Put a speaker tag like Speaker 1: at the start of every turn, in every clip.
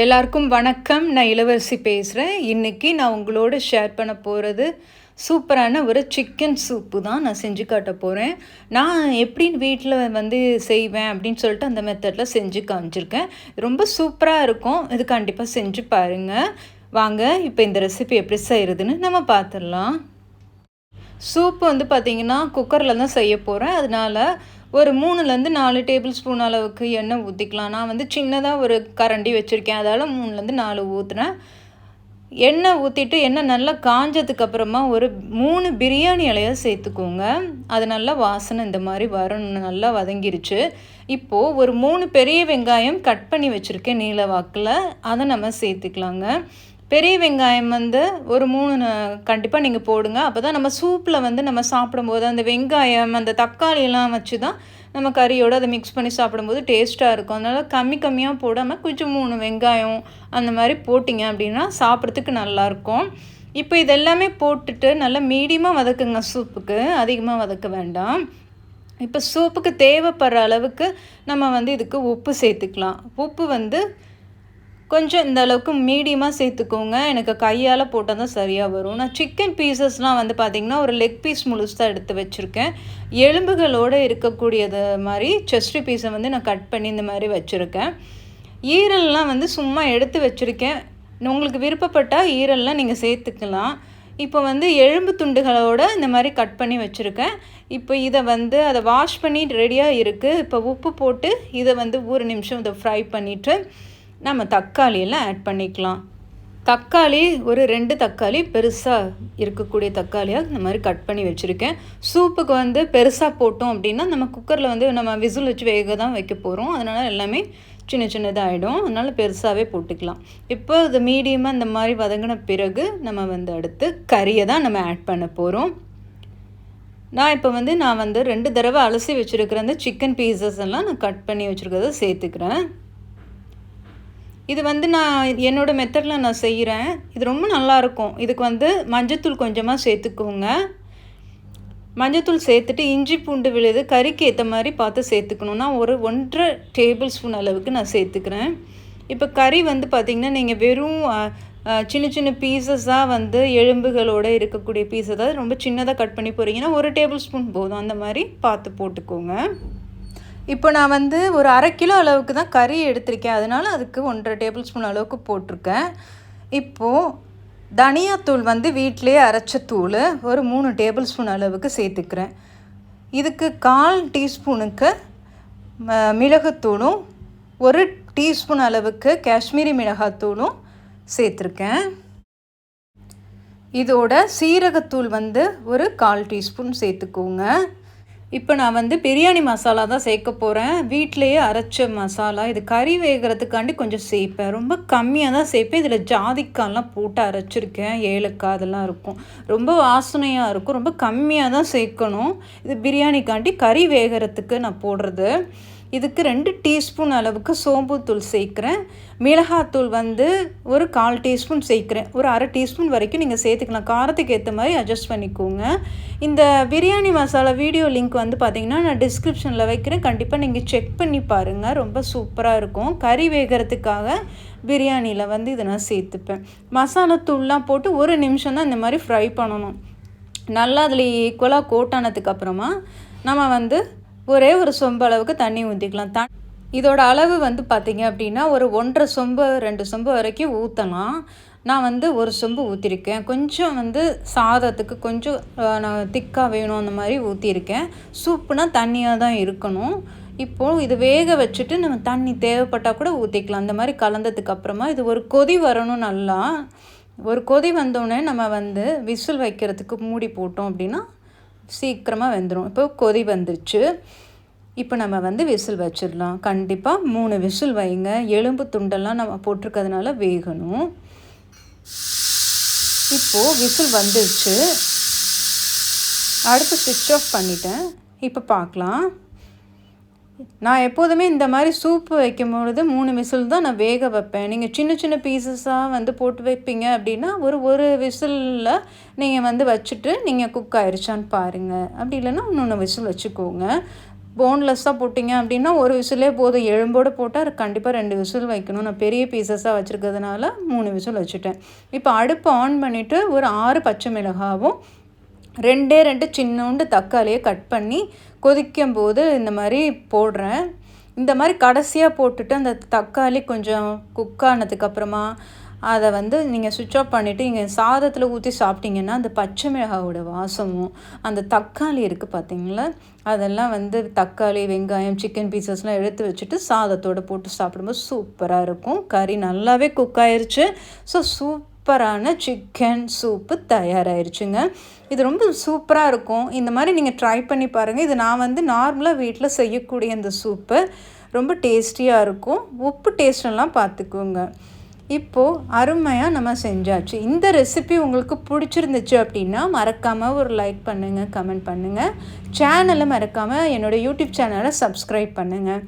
Speaker 1: எல்லாருக்கும் வணக்கம். நான் இளவரசி பேசுகிறேன் இன்றைக்கி நான் உங்களோட ஷேர் பண்ண போகிறது சூப்பரான ஒரு சிக்கன் சூப்பு தான் நான் செஞ்சு காட்ட போகிறேன் நான் எப்படி வீட்டில் வந்து செய்வேன் அப்படின்னு சொல்லிட்டு அந்த மெத்தடில் செஞ்சு காமிச்சிருக்கேன். ரொம்ப சூப்பராக இருக்கும். இது கண்டிப்பாக செஞ்சு பாருங்கள் வாங்க இப்போ இந்த ரெசிபி எப்படி செய்கிறதுன்னு நம்ம பார்த்துடலாம் சூப்பு வந்து பார்த்திங்கன்னா குக்கரில் தான் செய்ய போகிறேன் அதனால் ஒரு மூணுலேருந்து நாலு டேபிள் ஸ்பூன் அளவுக்கு எண்ணெய் ஊற்றிக்கலாம் நான் வந்து சின்னதாக ஒரு கரண்டி வச்சுருக்கேன். அதால் மூணுலேருந்து நாலு ஊற்றுனேன் எண்ணெய் ஊற்றிட்டு எண்ணெய் நல்லா காஞ்சதுக்கு அப்புறமா ஒரு மூணு பிரியாணி இலையை சேர்த்துக்கோங்க. அது நல்லா வாசனை இந்த மாதிரி வரணும் நல்லா வதங்கிருச்சு. இப்போது ஒரு மூணு பெரிய வெங்காயம் கட் பண்ணி வச்சுருக்கேன் நீல வாக்கில். அதை நம்ம சேர்த்துக்கலாங்க. பெரிய வெங்காயம் வந்து ஒரு மூணு கண்டிப்பாக நீங்கள் போடுங்க. அப்போ தான் நம்ம சூப்பில் வந்து நம்ம சாப்பிடும்போது அந்த வெங்காயம் அந்த தக்காளியெல்லாம் வச்சு தான் நம்ம கறியோடு அதை மிக்ஸ் பண்ணி சாப்பிடும்போது டேஸ்ட்டாக இருக்கும். அதனால் கம்மி கம்மியாக போடாமல் கொஞ்சம் மூணு வெங்காயம் அந்த மாதிரி போட்டிங்க அப்படின்னா சாப்பிட்றதுக்கு நல்லாயிருக்கும். இப்போ இதெல்லாமே போட்டுட்டு நல்லா மீடியமாக வதக்குங்க சூப்புக்கு. அதிகமாக வதக்க வேண்டாம். இப்போ சூப்புக்கு தேவைப்படுற அளவுக்கு நம்ம வந்து இதுக்கு உப்பு சேர்த்துக்கலாம். உப்பு வந்து கொஞ்சம் இந்த அளவுக்கு மீடியமாக சேர்த்துக்கோங்க. எனக்கு கையால் போட்டால் தான் சரியாக வரும். நான் சிக்கன் பீசஸ்லாம் வந்து பார்த்திங்கன்னா ஒரு லெக் பீஸ் முழுசாக எடுத்து வச்சுருக்கேன். எலும்புகளோடு இருக்கக்கூடியது மாதிரி செஸ்ட் பீஸை வந்து நான் கட் பண்ணி இந்த மாதிரி வச்சுருக்கேன். ஈரல்லாம் வந்து சும்மா எடுத்து வச்சுருக்கேன். உங்களுக்கு விருப்பப்பட்டால் ஈரல்லாம் நீங்கள் சேர்த்துக்கலாம். இப்போ வந்து எலும்பு துண்டுகளோடு இந்த மாதிரி கட் பண்ணி வச்சுருக்கேன். இப்போ இதை வந்து அதை வாஷ் பண்ணி ரெடியாக இருக்குது இப்போ உப்பு போட்டு இதை வந்து ஒரு நிமிஷம் இதை ஃப்ரை பண்ணிவிட்டு நம்ம தக்காளியெல்லாம் ஆட் பண்ணிக்கலாம். தக்காளி ஒரு ரெண்டு தக்காளி பெருசாக இருக்கக்கூடிய தக்காளியாக இந்த மாதிரி கட் பண்ணி வச்சுருக்கேன். சூப்புக்கு வந்து பெருசாக போட்டோம் அப்படின்னா நம்ம குக்கரில் வந்து நம்ம விசில் வச்சு வேக தான் வைக்க போகிறோம் அதனால் எல்லாமே சின்ன சின்னதாகிடும் அதனால் பெருசாகவே போட்டுக்கலாம். இப்போ இது மீடியமாக இந்த மாதிரி வதங்கின பிறகு நம்ம வந்து அடுத்து கறியை தான் நம்ம ஆட் பண்ண போகிறோம் நான் இப்போ வந்து நான் வந்து ரெண்டு தடவை அலசி வச்சுருக்கிற அந்த சிக்கன் பீசஸ் எல்லாம் நான் கட் பண்ணி வச்சுருக்கிறத சேர்த்துக்கிறேன். இது வந்து நான் என்னோடய மெத்தடில் நான் செய்கிறேன் இது ரொம்ப நல்லாயிருக்கும் இதுக்கு வந்து மஞ்சத்தூள் கொஞ்சமாக சேர்த்துக்கோங்க. மஞ்சத்தூள் சேர்த்துட்டு இஞ்சி பூண்டு விழுது கறிக்கு ஏற்ற மாதிரி பார்த்து சேர்த்துக்கணுன்னா ஒரு ஒன்றரை டேபிள் ஸ்பூன் அளவுக்கு நான் சேர்த்துக்கிறேன். இப்போ கறி வந்து பார்த்திங்கன்னா நீங்கள் வெறும் சின்ன சின்ன பீசஸாக வந்து எலும்புகளோடு இருக்கக்கூடிய பீஸ் அதாவது ரொம்ப சின்னதாக கட் பண்ணி போகிறீங்கன்னா ஒரு டேபிள் ஸ்பூன் போதும். அந்த மாதிரி பார்த்து போட்டுக்கோங்க. இப்போ நான் வந்து ஒரு அரை கிலோ அளவுக்கு தான் கறி எடுத்திருக்கேன். அதனால் அதுக்கு ஒன்றரை டேபிள் ஸ்பூன் அளவுக்கு போட்டிருக்கேன். இப்போது தனியாத்தூள் வந்து வீட்டிலே அரைச்ச தூள் ஒரு மூணு டேபிள் ஸ்பூன் அளவுக்கு சேர்த்துக்கிறேன். இதுக்கு கால் டீஸ்பூனுக்கு மிளகுத்தூளும் ஒரு டீஸ்பூன் அளவுக்கு காஷ்மீரி மிளகாத்தூளும் சேர்த்துருக்கேன். இதோட சீரகத்தூள் வந்து ஒரு கால் டீஸ்பூன் சேர்த்துக்கோங்க. இப்போ நான் வந்து பிரியாணி மசாலா தான் சேர்க்க போகிறேன் வீட்டிலையே அரைச்ச மசாலா இது கறி வேகிறதுக்காண்டி கொஞ்சம் சேர்ப்பேன். ரொம்ப கம்மியாக தான் சேர்ப்பேன். இதில் ஜாதிக்காலாம் போட்டு அரைச்சிருக்கேன். ஏலக்காய் அதெல்லாம் இருக்கும். ரொம்ப வாசனையாக இருக்கும். ரொம்ப கம்மியாக தான் சேர்க்கணும். இது பிரியாணிக்காண்டி கறி வேகிறதுக்கு நான் போடுறது. இதுக்கு ரெண்டு டீஸ்பூன் அளவுக்கு சோம்புத்தூள் சேர்க்குறேன். மிளகாத்தூள் வந்து ஒரு கால் டீஸ்பூன் சேர்க்குறேன். ஒரு அரை டீஸ்பூன் வரைக்கும் நீங்கள் சேர்த்துக்கலாம். காரத்துக்கு ஏற்ற மாதிரி அட்ஜஸ்ட் பண்ணிக்கோங்க. இந்த பிரியாணி மசாலா வீடியோ லிங்க் வந்து பார்த்திங்கன்னா நான் டிஸ்கிரிப்ஷனில் வைக்கிறேன். கண்டிப்பாக நீங்கள் செக் பண்ணி பாருங்கள் ரொம்ப சூப்பராக இருக்கும். கறி வேகிறதுக்காக பிரியாணியில் வந்து இதை நான் சேர்த்துப்பேன். மசாலா தூள்லாம் போட்டு ஒரு நிமிஷம் தான் இந்த மாதிரி ஃப்ரை பண்ணணும். நல்லா அதில் ஈக்குவலாக கோட்டானதுக்கு அப்புறமா நம்ம வந்து ஒரே ஒரு சொம்பு அளவுக்கு தண்ணி ஊற்றிக்கலாம் த இதோட அளவு வந்து பார்த்திங்க அப்படின்னா ஒரு ஒன்றரை சொம்பு ரெண்டு சொம்பு வரைக்கும் ஊற்றலாம் நான் வந்து ஒரு சொம்பு ஊற்றிருக்கேன் கொஞ்சம் வந்து சாதத்துக்கு கொஞ்சம் நான் திக்காக வேணும் அந்த மாதிரி ஊற்றிருக்கேன் சூப்புனா தண்ணியாக தான் இருக்கணும். இப்போது இது வேக வச்சுட்டு நம்ம தண்ணி தேவைப்பட்டால் கூட ஊற்றிக்கலாம் அந்த மாதிரி கலந்ததுக்கு அப்புறமா இது ஒரு கொதி வரணும் நல்லா. ஒரு கொதி வந்தோடனே நம்ம வந்து விசில் வைக்கிறதுக்கு மூடி போட்டோம் அப்படின்னா சீக்கிரமாக வெந்துடும் இப்போ கொதி வந்துருச்சு. இப்போ நம்ம வந்து விசில் வச்சிடலாம். கண்டிப்பாக மூணு விசில் வைங்க. எலும்பு துண்டெல்லாம் நம்ம போட்டிருக்கிறதுனால வேகணும். இப்போது விசில் வந்துருச்சு. அடுத்து ஸ்விட்ச் ஆஃப் பண்ணிட்டேன். இப்போ பார்க்கலாம். நான் எப்போதுமே இந்த மாதிரி சூப்பு வைக்கும் பொழுது மூணு விசில் தான் நான் வேக வைப்பேன். நீங்கள் சின்ன சின்ன பீசஸாக வந்து போட்டு வைப்பீங்க அப்படின்னா ஒரு ஒரு விசிலில் நீங்கள் வந்து வச்சுட்டு நீங்கள் குக் ஆயிடுச்சான்னு பாருங்கள் அப்படி இல்லைன்னா இன்னொன்று விசில் வச்சுக்கோங்க. போன்லெஸ்ஸாக போட்டிங்க அப்படின்னா ஒரு விசிலே போதும். எலும்போடு போட்டால் கண்டிப்பாக ரெண்டு விசில் வைக்கணும். நான் பெரிய பீசஸாக வச்சுருக்கிறதுனால மூணு விசில் வச்சுட்டேன். இப்போ அடுப்பு ஆன் பண்ணிவிட்டு ஒரு ஆறு பச்சை மிளகாவும் ரெண்டே ரெண்டு சின்னோண்டு தக்காளியை கட் பண்ணி கொதிக்கும் போது இந்த மாதிரி போடுறேன். இந்த மாதிரி கடைசியாக போட்டுட்டு அந்த தக்காளி கொஞ்சம் குக் ஆனதுக்கப்புறமா அதை வந்து நீங்கள் சுவிட்ச் ஆஃப் பண்ணிவிட்டு இங்கே சாதத்தில் ஊற்றி சாப்பிட்டீங்கன்னா அந்த பச்சை மிளகாவோட வாசமும் அந்த தக்காளி இருக்குது பார்த்தீங்களா அதெல்லாம் வந்து தக்காளி வெங்காயம் சிக்கன் பீசஸ்லாம் எடுத்து வச்சுட்டு சாதத்தோடு போட்டு சாப்பிடும்போது சூப்பராக இருக்கும். கறி நல்லாவே குக் ஆயிடுச்சு ஸோ சூப்பரான சிக்கன் சூப்பு தயாராகிருச்சுங்க இது ரொம்ப சூப்பராக இருக்கும். இந்த மாதிரி நீங்கள் ட்ரை பண்ணி பாருங்கள் இது நான் வந்து நார்மலாக வீட்டில் செய்யக்கூடிய இந்த சூப்பு ரொம்ப டேஸ்டியாக இருக்கும். உப்பு டேஸ்டெல்லாம் பார்த்துக்கோங்க இப்போது அருமையாக நம்ம செஞ்சாச்சு. இந்த ரெசிபி உங்களுக்கு பிடிச்சிருந்துச்சு அப்படின்னா மறக்காமல் ஒரு லைக் பண்ணுங்கள் கமெண்ட் பண்ணுங்கள் சேனலை மறக்காமல் என்னோடய யூடியூப் சேனலை சப்ஸ்கிரைப் பண்ணுங்கள்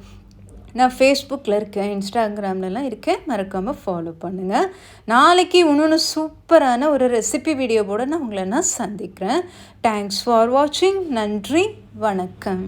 Speaker 1: நான் ஃபேஸ்புக்கில் இருக்கேன் இன்ஸ்டாகிராம்லலாம் இருக்கேன். மறக்காமல் ஃபாலோ பண்ணுங்கள் நாளைக்கு இன்னொன்று சூப்பரான ஒரு ரெசிபி வீடியோவோடு நான் உங்களை நான் சந்திக்கிறேன். தேங்க்ஸ் ஃபார் வாட்சிங் நன்றி. வணக்கம்.